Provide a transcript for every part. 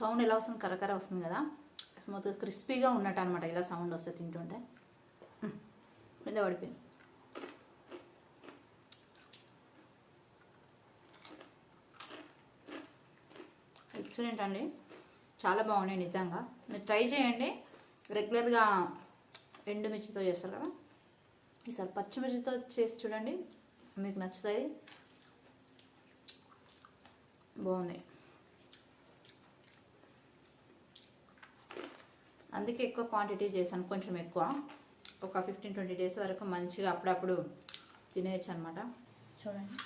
Sound ఎలా వస్తుంది? కరకర వస్తుంది కదా. మొత్తం క్రిస్పీగా ఉన్నట్టు అనమాట ఇలా సౌండ్ వస్తే తింటుంటే. మ్, కింద పడిపోయింది. ఎక్సలెంట్ అండి. చాలా బాగున్నాయి నిజంగా. మీరు ట్రై చేయండి. రెగ్యులర్గా ఎండుమిర్చితో చేస్తారు కదా. ఈసారి పచ్చిమిర్చితో చేసి చూడండి. మీకు నచ్చుతాయి. బాగుంది. అందుకే ఎక్కువ క్వాంటిటీ చేశాను కొంచెం ఎక్కువ. ఒక ఫిఫ్టీన్ ట్వంటీ డేస్ వరకు మంచిగా అప్పుడప్పుడు తినేయచ్చు అనమాట చూడండి.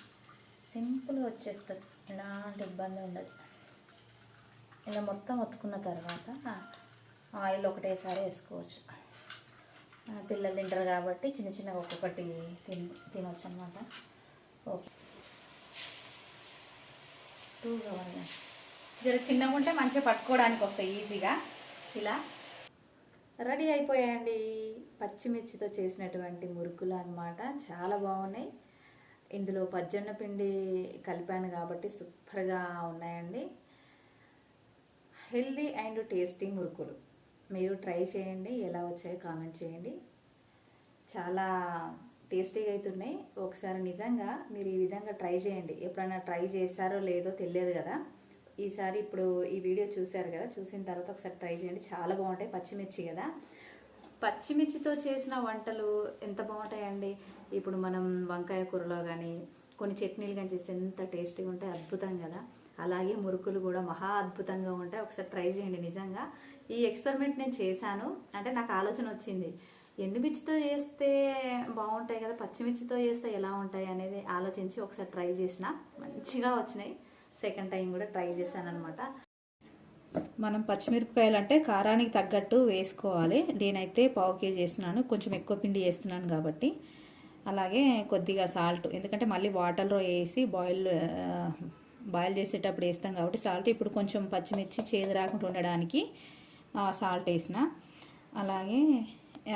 సింపుల్గా వచ్చేస్తుంది. ఎలాంటి ఇబ్బంది ఉండదు. ఇలా మొత్తం ఒత్తుకున్న తర్వాత ఆయిల్ ఒకటేసారి వేసుకోవచ్చు. పిల్లలు తింటారు కాబట్టి చిన్న చిన్నగా ఒక్కొక్కటి తిన తినవచ్చు అనమాట ఓకే. టూ కావాలి జర చిన్నగా ఉంటే మంచిగా పట్టుకోవడానికి వస్తాయి ఈజీగా. ఇలా. రెడీ అయిపోయాయండి పచ్చిమిర్చితో చేసినటువంటి మురుకులు అన్నమాట. చాలా బాగున్నాయి. ఇందులో పజ్జొన్న పిండి కలిపాను కాబట్టి సూపర్గా ఉన్నాయండి. హెల్దీ అండ్ టేస్టీ మురుకులు. మీరు ట్రై చేయండి. ఎలా వచ్చాయో కామెంట్ చేయండి. చాలా టేస్టీగా అవుతున్నాయి ఒకసారి నిజంగా మీరు ఈ విధంగా ట్రై చేయండి. ఎప్పుడైనా ట్రై చేశారో లేదో తెలియదు కదా. ఈసారి ఇప్పుడు ఈ వీడియో చూశారు కదా చూసిన తర్వాత ఒకసారి ట్రై చేయండి. చాలా బాగుంటాయి పచ్చిమిర్చి కదా. పచ్చిమిర్చితో చేసిన వంటలు ఎంత బాగుంటాయండి? ఇప్పుడు మనం వంకాయ కూరలో కానీ కొన్ని చట్నీలు కానీ చేస్తే ఎంత టేస్టీగా ఉంటాయి అద్భుతం కదా. అలాగే మురుకులు కూడా మహా అద్భుతంగా ఉంటాయి. ఒకసారి ట్రై చేయండి నిజంగా. ఈ ఎక్స్పెరిమెంట్ నేను చేశాను. అంటే నాకు ఆలోచన వచ్చింది ఎండుమిర్చితో చేస్తే బాగుంటాయి కదా పచ్చిమిర్చితో చేస్తే ఎలా ఉంటాయి అనేది ఆలోచించి ఒకసారి ట్రై చేసిన. మంచిగా వచ్చినాయి. సెకండ్ టైం కూడా ట్రై చేశాను అనమాట మనం పచ్చిమిరపకాయలు అంటే కారానికి తగ్గట్టు వేసుకోవాలి. నేనైతే పావు కేజీ వేస్తున్నాను కొంచెం ఎక్కువ పిండి చేస్తున్నాను కాబట్టి. అలాగే కొద్దిగా సాల్ట్ ఎందుకంటే మళ్ళీ వాటర్లో వేసి బాయిల్ బాయిల్ చేసేటప్పుడు వేస్తాం కాబట్టి సాల్ట్. ఇప్పుడు కొంచెం పచ్చిమిర్చి చేదు రాకుండా ఉండడానికి సాల్ట్ వేసిన. అలాగే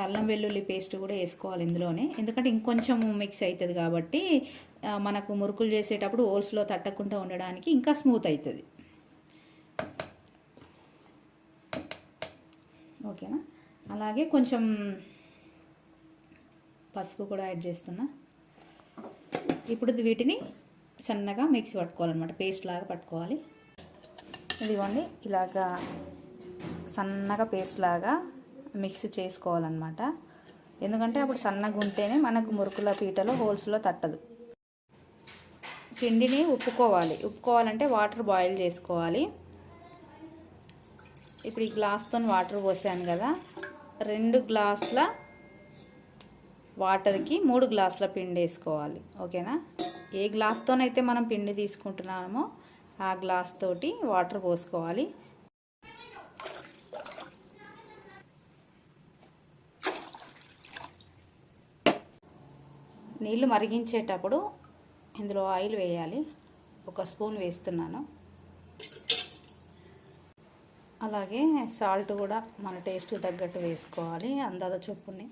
అల్లం వెల్లుల్లి పేస్ట్ కూడా వేసుకోవాలి ఇందులోనే. ఎందుకంటే ఇంకొంచెం మిక్స్ అవుతుంది కాబట్టి మనకు మురుకులు చేసేటప్పుడు హోల్స్లో తట్టకుండా ఉండడానికి ఇంకా స్మూత్ అవుతుంది. ఓకేనా? అలాగే కొంచెం పసుపు కూడా యాడ్ చేస్తున్నా. ఇప్పుడు వీటిని సన్నగా మిక్సీ పట్టుకోవాలన్నమాట. పేస్ట్ లాగా పట్టుకోవాలి. ఇదిగోండి ఇలాగా సన్నగా పేస్ట్ లాగా మిక్స్ చేసుకోవాలన్నమాట. ఎందుకంటే అప్పుడు సన్నగా ఉంటేనే మనకు మురుకుల పీటలో హోల్స్లో తట్టదు. పిండిని ఉప్పుకోవాలి. ఉప్పుకోవాలంటే వాటర్ బాయిల్ చేసుకోవాలి. ఇప్పుడు ఈ గ్లాస్తో వాటర్ పోసాను కదా. రెండు గ్లాసుల వాటర్కి మూడు గ్లాసుల పిండి వేసుకోవాలి. ఓకేనా? ఏ గ్లాస్తోనైతే మనం పిండి తీసుకుంటున్నామో ఆ గ్లాస్ తోటి వాటర్ పోసుకోవాలి. నీళ్ళు మరిగించేటప్పుడు ఇందులో ఆయిల్ వేయాలి. ఒక స్పూన్ వేస్తున్నాను. అలాగే సాల్ట్ కూడా మన టేస్ట్ తగ్గట్టు వేసుకోవాలి అందాద చొప్పుని.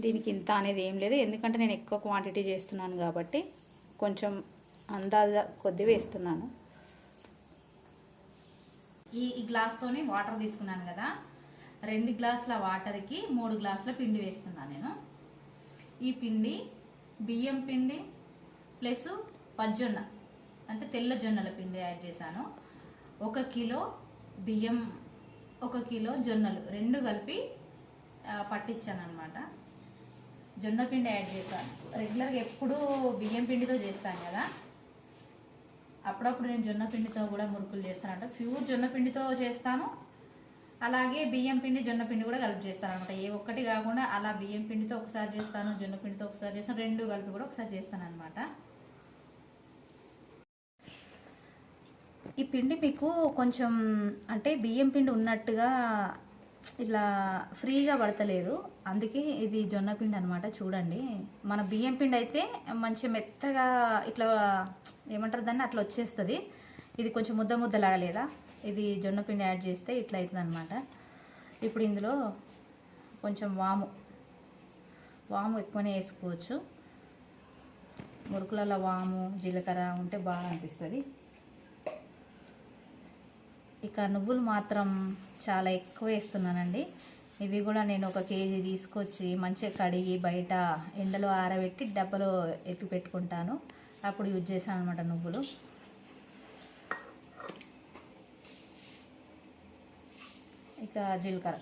దీనికి ఇంత అనేది ఏం లేదు. ఎందుకంటే నేను ఎక్కువ క్వాంటిటీ చేస్తున్నాను కాబట్టి కొంచెం అందాజ కొద్ది వేస్తున్నాను. ఈ ఈ గ్లాస్తోని వాటర్ తీసుకున్నాను కదా. రెండు గ్లాసుల వాటర్కి మూడు గ్లాసుల పిండి వేస్తున్నాను నేను. ఈ పిండి బియ్యం పిండి ప్లస్ పజ్జొన్న అంటే తెల్ల జొన్నల పిండి యాడ్ చేశాను. ఒక కిలో బియ్యం ఒక కిలో జొన్నలు రెండు కలిపి పట్టించాను అనమాట జొన్న పిండి యాడ్ చేశాను రెగ్యులర్గా ఎప్పుడూ బియ్యం పిండితో చేస్తాను కదా. అప్పుడప్పుడు నేను జొన్న పిండితో కూడా మురుకులు చేస్తాను అంటే ప్యూర్ జొన్న పిండితో చేస్తాను. అలాగే బియ్యం పిండి జొన్న పిండి కూడా కలిపి చేస్తాను అనమాట ఏ ఒక్కటి కాకుండా అలా బియ్యం పిండితో ఒకసారి చేస్తాను జొన్న పిండితో ఒకసారి చేస్తాను రెండు కలిపి కూడా ఒకసారి చేస్తాను అనమాట ఈ పిండి మీకు కొంచెం అంటే బియ్యం పిండి ఉన్నట్టుగా ఇలా ఫ్రీగా పడతలేదు. అందుకే ఇది జొన్న పిండి అనమాట చూడండి. మన బియ్యం పిండి అయితే మంచి మెత్తగా ఇట్లా ఏమంటారు దాన్ని అట్లా వచ్చేస్తుంది. ఇది కొంచెం ముద్ద ముద్ద లేదా? ఇది జొన్న పిండి యాడ్ చేస్తే ఇట్లా అవుతుంది అనమాట ఇప్పుడు ఇందులో కొంచెం వాము. వాము ఎక్కువనే వేసుకోవచ్చు. మురుకులలో వాము జీలకర్ర ఉంటే బాగా అనిపిస్తుంది. ఇక నువ్వులు మాత్రం చాలా ఎక్కువ వేస్తున్నానండి. ఇవి కూడా నేను ఒక కేజీ తీసుకొచ్చి మంచిగా కడిగి బయట ఎండలో ఆరబెట్టి డబ్బలో ఎత్తి పెట్టుకుంటాను. అప్పుడు యూజ్ చేశాను అనమాట నువ్వులు. ఇక జీలకర్ర.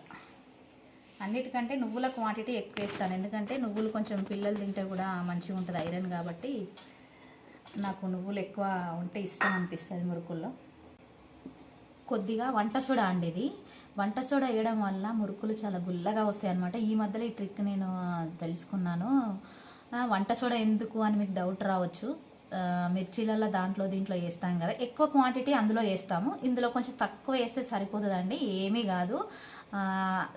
అన్నిటికంటే నువ్వుల క్వాంటిటీ ఎక్కువ వేస్తాను. ఎందుకంటే నువ్వులు కొంచెం పిల్లలు తింటే కూడా మంచిగా ఉంటుంది ఐరన్ కాబట్టి నాకు నువ్వులు ఎక్కువ ఉంటే ఇష్టం అనిపిస్తుంది మురుకుల్లో. కొద్దిగా వంట సోడా అండి ఇది. వంట సోడా వేయడం వల్ల మురుకులు చాలా గుల్లగా వస్తాయి అనమాట ఈ మధ్యలో ఈ ట్రిక్ నేను తెలుసుకున్నాను. వంట సోడా ఎందుకు అని మీకు డౌట్ రావచ్చు. మిర్చీలలో దాంట్లో దీంట్లో వేస్తాం కదా. ఎక్కువ క్వాంటిటీ అందులో వేస్తాము. ఇందులో కొంచెం తక్కువ వేస్తే సరిపోతుందండి. ఏమీ కాదు.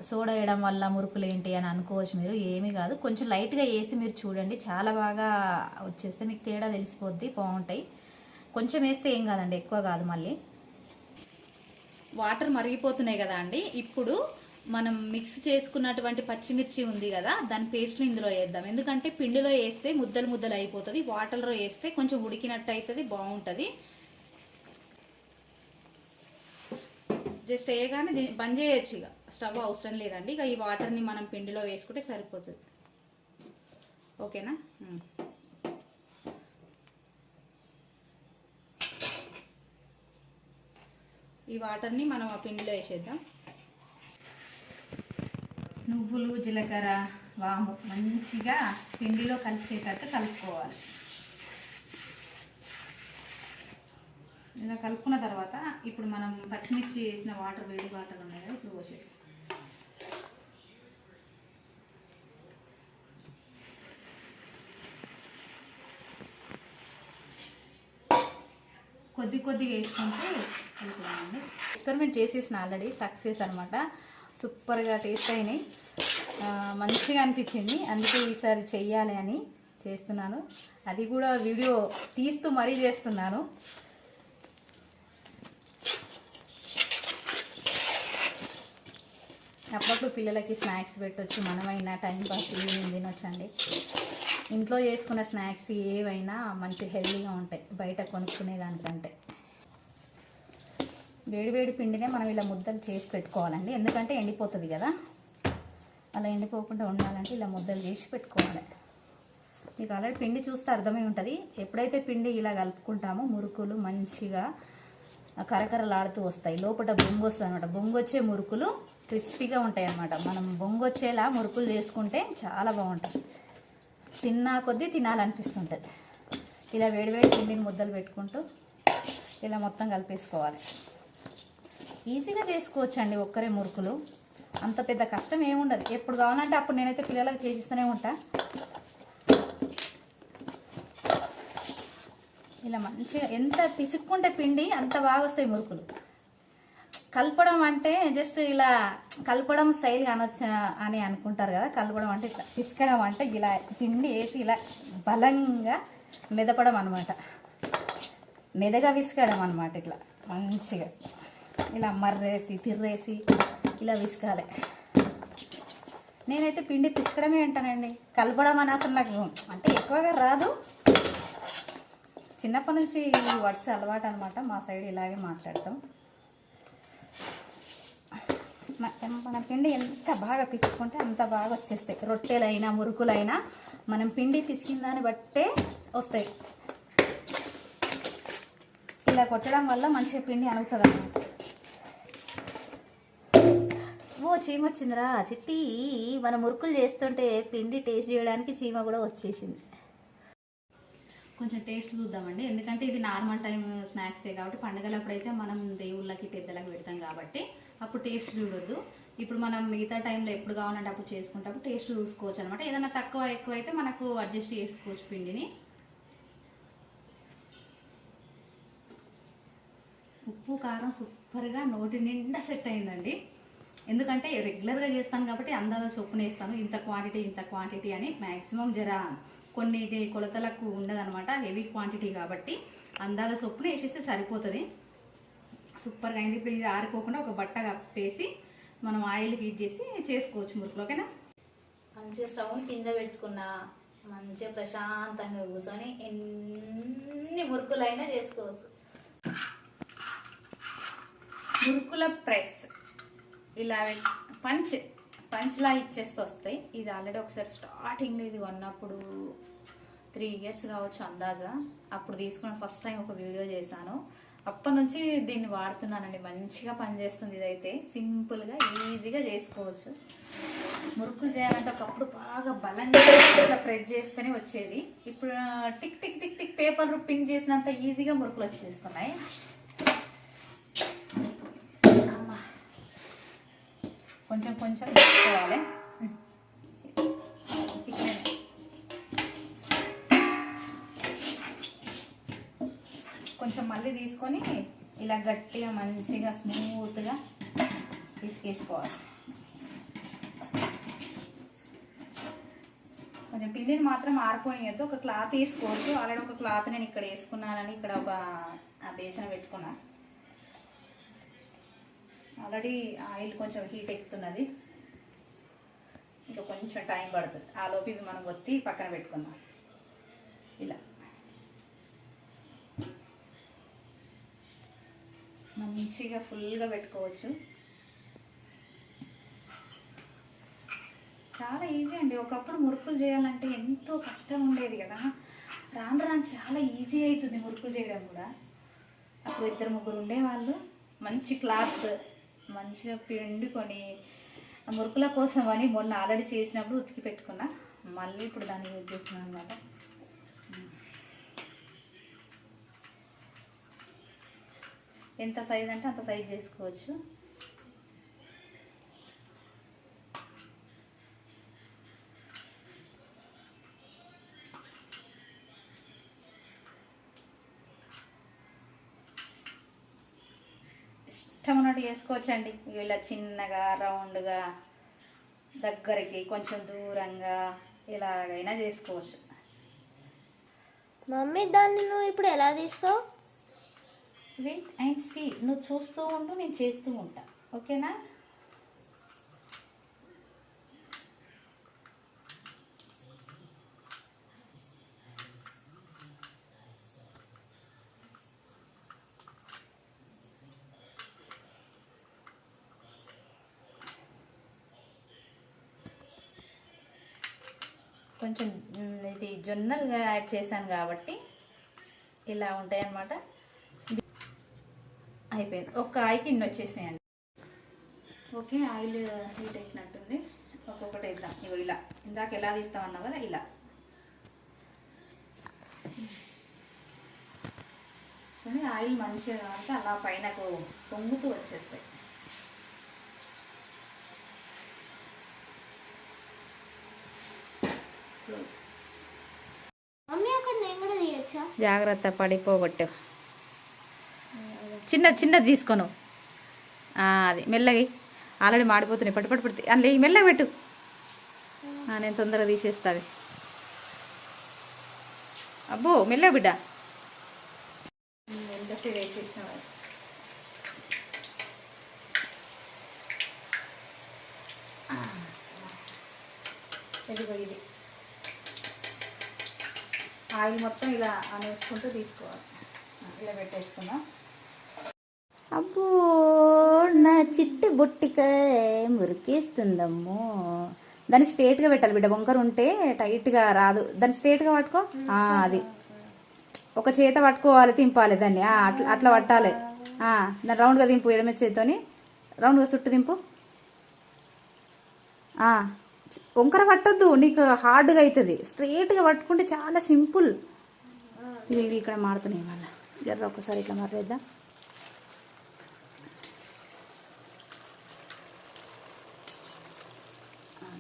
సోడా వేయడం వల్ల మురుకులు ఏంటి అని అనుకోవచ్చు మీరు. ఏమీ కాదు. కొంచెం లైట్గా వేసి మీరు చూడండి. చాలా బాగా వచ్చేస్తే మీకు తేడా తెలిసిపోద్ది బాగుంటాయి. కొంచెం వేస్తే ఏం కాదండి. ఎక్కువ కాదు మళ్ళీ. వాటర్ మరిగిపోతున్నాయి కదా అండి. ఇప్పుడు మనం మిక్స్ చేసుకున్నటువంటి పచ్చిమిర్చి ఉంది కదా దాని పేస్ట్ని ఇందులో వేద్దాం. ఎందుకంటే పిండిలో వేస్తే ముద్దలు ముద్దలు అయిపోతుంది వాటర్లో వేస్తే కొంచెం ఉడికినట్టు అవుతుంది బాగుంటుంది. జస్ట్ వేయగానే దీన్ని బంద్ చేయొచ్చు ఇక. స్టవ్ అవసరం లేదండి. ఇక ఈ వాటర్ని మనం పిండిలో వేసుకుంటే సరిపోతుంది. ఓకేనా? ఈ వాటర్ని మనం ఆ పిండిలో వేసేద్దాం. నువ్వులు జీలకర్ర వాము మంచిగా పిండిలో కలిసేటట్టు కలుపుకోవాలి. ఇలా కలుపుకున్న తర్వాత ఇప్పుడు మనం పచ్చిమిర్చి వేసిన వాటర్ వేడి వాటర్ ఉన్నాయి కదా ఇప్పుడు పోసేది కొద్ది కొద్దిగా వేసుకుంటే అనుకున్నాను ఎక్స్పెరిమెంట్ చేసేసిన ఆల్రెడీ సక్సెస్ అనమాట సూపర్గా టేస్ట్ అయినాయి. మంచిగా అనిపించింది. అందుకే ఈసారి చెయ్యాలి అని చేస్తున్నాను. అది కూడా వీడియో తీస్తూ మరీ చేస్తున్నాను. అప్పుడప్పుడు పిల్లలకి స్నాక్స్ పెట్టొచ్చు. మనమైనా టైం పాస్ ఈవినింగ్ తినొచ్చండి. ఇంట్లో చేసుకున్న స్నాక్స్ ఏవైనా మంచి హెల్తీగా ఉంటాయి. బయట కొనుక్కునే వేడివేడి వేడి వేడి పిండినే మనం ఇలా ముద్దలు చేసి పెట్టుకోవాలండి. ఎందుకంటే ఎండిపోతుంది కదా. అలా ఎండిపోకుండా ఉండాలంటే ఇలా ముద్దలు చేసి పెట్టుకోవాలి. మీకు ఆల్రెడీ పిండి చూస్తే అర్థమై ఉంటుంది. ఎప్పుడైతే పిండి ఇలా కలుపుకుంటామో మురుకులు మంచిగా కరకరలాడుతూ వస్తాయి. లోపల బొంగు వస్తుంది అనమాట బొంగు వచ్చే మురుకులు క్రిస్పీగా ఉంటాయి అన్నమాట. మనం బొంగు వచ్చేలా మురుకులు చేసుకుంటే చాలా బాగుంటుంది. తిన్నా కొద్దీ తినాలనిపిస్తుంటుంది. ఇలా వేడివేడి పిండిని ముద్దలు పెట్టుకుంటూ ఇలా మొత్తం కలిపేసుకోవాలి. ఈజీగా చేసుకోవచ్చండి ఒక్కరే మురుకులు. అంత పెద్ద కష్టం ఏముండదు ఎప్పుడు కావాలంటే అప్పుడు నేనైతే పిల్లలకు చేసిస్తూనే ఉంటా. ఇలా మంచిగా ఎంత పిసుక్కుంటే పిండి అంత బాగా వస్తాయి మురుకులు. కలపడం అంటే జస్ట్ ఇలా కలపడం స్టైల్ అనొచ్చు అని అనుకుంటారు కదా. కలపడం అంటే ఇట్లా పిసకడం అంటే ఇలా పిండి వేసి ఇలా బలంగా మెదపడం అనమాట మెదగా విసుకడం అనమాట ఇట్లా మంచిగా. ఇలా మర్రేసి తిర్రేసి ఇలా విసుకాలి నేనైతే పిండి పిసకడమే అంటానండి. కలపడం అని అసలు నాకు అంటే ఎక్కువగా రాదు. చిన్నప్పటి నుంచి ఈ వర్డ్స్ అలవాటు అనమాట మా సైడ్ ఇలాగే మాట్లాడతాం. మన పిండి ఎంత బాగా పిసుకుంటే అంత బాగా వచ్చేస్తాయి. రొట్టెలైనా మురుకులైనా మనం పిండి పిసికిన దాన్ని బట్టే వస్తాయి. ఇలా కొట్టడం వల్ల మంచిగా పిండి అనుగుతుంది అన్నమాట చీమ వచ్చిందిరా చిట్టి. మన మురుకులు చేస్తుంటే పిండి టేస్ట్ చేయడానికి చీమ కూడా వచ్చేసింది. కొంచెం టేస్ట్ చూద్దామండి. ఎందుకంటే ఇది నార్మల్ టైం స్నాక్సే కాబట్టి పండగలప్పుడైతే మనం దేవుళ్ళకి పెద్దలకు పెడతాం కాబట్టి అప్పుడు టేస్ట్ చూడొద్దు. ఇప్పుడు మనం మిగతా టైంలో ఎప్పుడు కావాలంటే అప్పుడు చేసుకుంటే టేస్ట్ చూసుకోవచ్చు అనమాట ఏదైనా తక్కువ ఎక్కువ అయితే మనకు అడ్జస్ట్ చేసుకోవచ్చు పిండిని. ఉప్పు కారం సూపర్గా నోటి నిండా సెట్ అయిందండి. ఎందుకంటే రెగ్యులర్గా చేస్తాను కాబట్టి అందాజ చొప్పున వేస్తాను ఇంత క్వాంటిటీ ఇంత క్వాంటిటీ అని మ్యాక్సిమం జర కొన్ని కొలతలకు ఉండదన్నమాట. హెవీ క్వాంటిటీ కాబట్టి అందాజ చొప్పున వేసేస్తే సరిపోతుంది. సూపర్గా అయింది. ఇప్పుడు ఇది ఆరిపోకుండా ఒక బట్ట కప్పేసి మనం ఆయిల్ హీట్ చేసి చేసుకోవచ్చు మురుకులు ఓకేనా? మంచిగా స్టవ్ కింద పెట్టుకున్న మంచిగా ప్రశాంతంగా కూర్చొని ఎన్ని మురుకులైనా చేసుకోవచ్చు. మురుకుల ప్రెస్. ఇలా పంచ్ పంచ్లా ఇచ్చేస్తే వస్తాయి ఇది ఆల్రెడీ ఒకసారి స్టార్టింగ్లో ఇది కొన్నప్పుడు త్రీ ఇయర్స్ కావచ్చు అందాజా. అప్పుడు తీసుకున్న ఫస్ట్ టైం ఒక వీడియో చేశాను. అప్పటి నుంచి దీన్ని వాడుతున్నానండి. మంచిగా పనిచేస్తుంది ఇదైతే. సింపుల్గా ఈజీగా చేసుకోవచ్చు. మురుకులు చేయాలంటే ఒకప్పుడు బాగా బలంగా ప్రెస్ చేస్తేనే వచ్చేది. ఇప్పుడు tick tick tick tick paper pink చేసినంత ఈజీగా మురుకులు వచ్చేస్తున్నాయి. కొంచెం కొంచెం తీసుకోవాలి. కొంచెం మళ్ళీ తీసుకొని ఇలా గట్టిగా మంచిగా స్మూత్గా తీసుకేసుకోవాలి. కొంచెం పిండిని మాత్రం ఆరిపోనియద్దు. ఒక క్లాత్ వేసుకోవచ్చు. ఆల్రెడీ ఒక క్లాత్ నేను ఇక్కడ వేసుకున్నానని ఇక్కడ ఒక ఆ బేసన పెట్టుకున్నాను ఆల్రెడీ ఆయిల్ కొంచెం హీట్ ఎక్కుతున్నది. ఇంకా కొంచెం టైం పడుతుంది. ఆ లోపు ఇవి మనం ఒత్తి పక్కన పెట్టుకుందాం. ఇలా. మంచిగా ఫుల్గా పెట్టుకోవచ్చు. చాలా ఈజీ అండి. ఒకప్పుడు మురుకులు చేయాలంటే ఎంతో కష్టం ఉండేది కదా. రాను రాను చాలా ఈజీ అవుతుంది మురుకులు చేయడం కూడా. అప్పుడు ఇద్దరు ముగ్గురు ఉండేవాళ్ళు. మంచి క్లాత్ మంచిగా పిండుకొని మురుకుల కోసం అని మొన్న ఆల్రెడీ చేసినప్పుడు ఉతికి పెట్టుకున్నా. మళ్ళీ ఇప్పుడు దాన్ని యూజ్ చేస్తున్నాను అనమాట ఎంత సైజ్ అంటే అంత సైజ్ చేసుకోవచ్చు. ఇష్టం ఉన్నట్టు చేసుకోవచ్చండి. ఇలా చిన్నగా రౌండ్గా దగ్గరికి కొంచెం దూరంగా ఎలాగైనా చేసుకోవచ్చు. మమ్మీ దాన్ని నువ్వు ఇప్పుడు ఎలా తీస్తావు? వెయిట్ అండ్ సీ నువ్వు చూస్తూ ఉంటూ నేను చేస్తూ ఉంటా. ఓకేనా? కొంచెం ఇది జొన్నలుగా యాడ్ చేశాను కాబట్టి ఇలా ఉంటాయి అన్నమాట అయిపోయింది. ఒక ఆయికి ఇన్ని వచ్చేసాయండి ఓకే ఆయిల్ హీట్ అయినట్టుంది. ఒక్కొక్కటి వేద్దాం. ఇగో ఇలా. ఇందాక ఎలా తీస్తామన్నావు కదా ఇలా. కానీ ఆయిల్ మంచిగా కాబట్టి అలా పైనకు పొంగుతూ వచ్చేస్తాయి మమ్మీ అక్కడ నేను కూడా తీయచ్చా జాగ్రత్త పడిపోగొట్టావు చిన్న చిన్నది తీసుకోను. ఆ, అది మెల్లగి. ఆల్రెడీ మాడిపోతున్నాయి. పట్టు పట్టు పడితే అందులో ఈ మెల్లగా పెట్టు. నేను తొందరగా తీసేస్తావి అబ్బో మెల్లగా బిడ్డ. ఆయిల్ మొత్తం ఇలా అనేసుకుంటూ తీసుకోవాలి. ఇలా పెట్టేసుకుందాం. అబ్బో నా చిట్టు బొట్టిక మురికేస్తుందమ్మో. దాన్ని స్ట్రేట్గా పెట్టాలి బిడ్డ. వంకర ఉంటే టైట్గా రాదు. దాన్ని స్ట్రేట్గా పట్టుకో. అది. ఒక చేత పట్టుకోవాలి తింపాలి దాన్ని. అట్లా అట్లా పట్టాలి. దాన్ని రౌండ్గా దింపు ఎడమ చేతితోని. రౌండ్గా చుట్టు దింపు. వంకర పట్టొద్దు నీకు హార్డ్గా అవుతుంది స్ట్రైట్గా పట్టుకుంటే చాలా సింపుల్. ఇది ఇవి ఇక్కడ మారుతున్నాయి మళ్ళీ. జర్ర ఒకసారి ఇట్లా మారేద్దాం.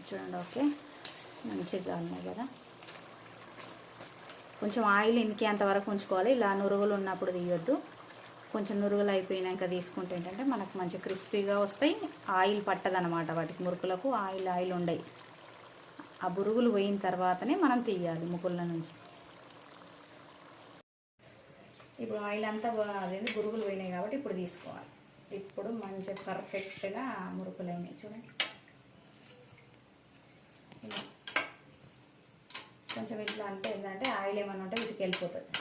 చూడండి ఓకే. మంచిగా ఉన్నాయి కదా. కొంచెం ఆయిల్ ఇంకేంత వరకు ఉంచుకోవాలి. ఇలా నురుగులు ఉన్నప్పుడు తీయొద్దు. కొంచెం నురుగులు అయిపోయినాక తీసుకుంటే ఏంటంటే మనకు మంచి క్రిస్పీగా వస్తాయి. ఆయిల్ పట్టదనమాట వాటికి మురుకులకు. ఆయిల్ ఆయిల్ ఉండయి. ఆ బురుగులు పోయిన తర్వాతనే మనం తీయాలి ముకుళ్ళ నుంచి. ఇప్పుడు ఆయిల్ అంతా అదేంటి బురుగులు పోయినాయి కాబట్టి ఇప్పుడు తీసుకోవాలి. ఇప్పుడు మంచి పర్ఫెక్ట్గా మురుకులు అయినాయి చూడండి కొంచెం ఇట్లా అంటే ఏంటంటే ఆయిల్ ఏమైనా ఉంటే వీటికి వెళ్ళిపోతుంది.